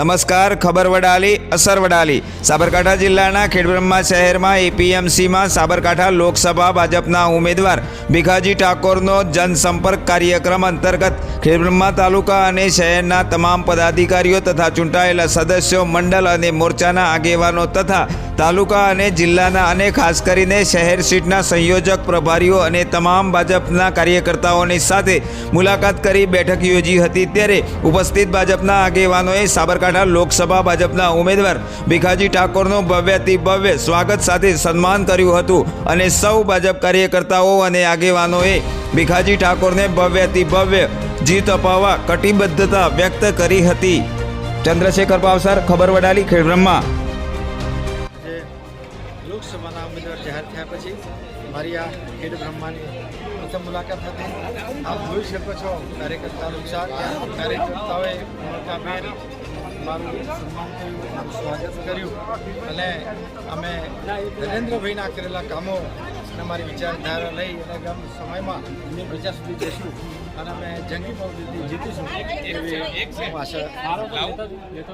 નમસ્કાર, ખબર વડાલી, અસર વડાલી. સાબરકાંઠા જિલ્લાના ખેડબ્રહ્મા શહેરમાં એપીએમસીમાં સાબરકાંઠા લોકસભા ભાજપના ઉમેદવાર ભીખાજી ઠાકોરનો જનસંપર્ક કાર્યક્રમ અંતર્ગત ખેડબ્રહ્મા તાલુકા અને શહેરના તમામ પદાધિકારીઓ તથા ચૂંટાયેલા સદસ્યો, મંડળ અને મોરચાના આગેવાનો તથા તાલુકા અને જિલ્લાના અને ખાસ કરીને શહેર સીટના સંયોજક, પ્રભારીઓ અને તમામ ભાજપના કાર્યકર્તાઓની સાથે મુલાકાત કરી બેઠક યોજી હતી. ત્યારે ઉપસ્થિત ભાજપના આગેવાનોએ સાબરકાંઠા લોકસભા ભાજપના ઉમેદવાર ભીખાજી ઠાકોરનું ભવ્યથી ભવ્ય સ્વાગત સાથે સન્માન કર્યું હતું અને સૌ ભાજપ કાર્યકર્તાઓ અને આગેવાનોએ ભીખાજી ઠાકોરને ભવ્યથી ભવ્ય જીત અપાવવા કટિબદ્ધતા વ્યક્ત કરી હતી. ચંદ્રશેખર પાવસાર, ખબર વડાલી ખેડબ્રહ્મા લોકસભાના ઉમેદવાર જાહેર થયા પછી મારી આ ખેડ બ્રહ્માની પ્રથમ મુલાકાત હતી. આપ જોઈ શકો છો કાર્યકર્તા અનુસાર કાર્યકર્તાઓએ મોટાબેન મારું સન્માન કર્યું મારું સ્વાગત કર્યું. અને અમે નરેન્દ્રભાઈના કરેલા કામો અને મારી વિચારધારા લઈ અને આગામી સમયમાં પ્રજા સુધી જઈશું. અને અમે જંગી પદ્ધતિ જીતીશું. એવી એક આશા